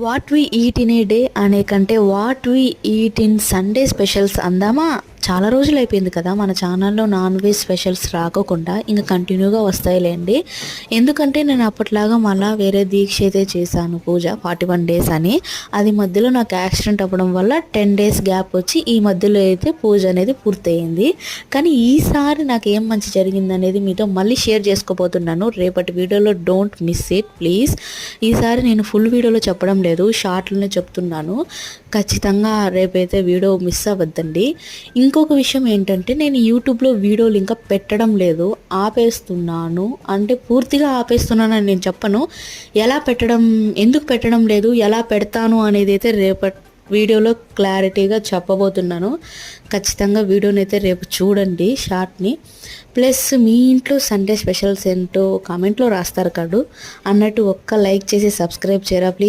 What we eat in a day అనే కంటే what we eat in Sunday specials అందామా? చాలా రోజులు అయిపోయింది కదా మన ఛానల్లో నాన్ వెజ్ స్పెషల్స్ రాకోకుండా ఇంకా కంటిన్యూగా వస్తాయిలేండి. ఎందుకంటే నేను అప్పట్లాగా మళ్ళీ వేరే దీక్ష అయితే చేశాను పూజ ఫార్టీ వన్ డేస్ అని. అది మధ్యలో నాకు యాక్సిడెంట్ అవ్వడం వల్ల టెన్ డేస్ గ్యాప్ వచ్చి ఈ మధ్యలో అయితే పూజ అనేది పూర్తయింది. కానీ ఈసారి నాకు ఏం మంచి జరిగింది అనేది మీతో మళ్ళీ షేర్ చేసుకోబోతున్నాను. రేపటి వీడియోలో డోంట్ మిస్ ఇట్ ప్లీజ్. ఈసారి నేను ఫుల్ వీడియోలో చెప్పడం లేదు షార్ట్లోనే చెప్తున్నాను. ఖచ్చితంగా రేపైతే వీడియో మిస్ అవ్వద్దండి. ఇంకొక విషయం ఏంటంటే నేను యూట్యూబ్లో వీడియోలు ఇంకా పెట్టడం లేదు ఆపేస్తున్నాను. అంటే పూర్తిగా ఆపేస్తున్నానని నేను చెప్పను. ఎలా పెట్టడం ఎందుకు పెట్టడం లేదు ఎలా పెడతాను అనేది అయితే రేపటి వీడియోలో క్లారిటీగా చెప్పబోతున్నాను. ఖచ్చితంగా వీడియోని అయితే రేపు చూడండి షార్ట్ని. ప్లస్ మీ ఇంట్లో సండే స్పెషల్స్ ఏంటో కామెంట్లో రాస్తారు కాదు. అన్నట్టు ఒక్క లైక్ చేసి సబ్స్క్రైబ్ చేయరా ప్లీజ్.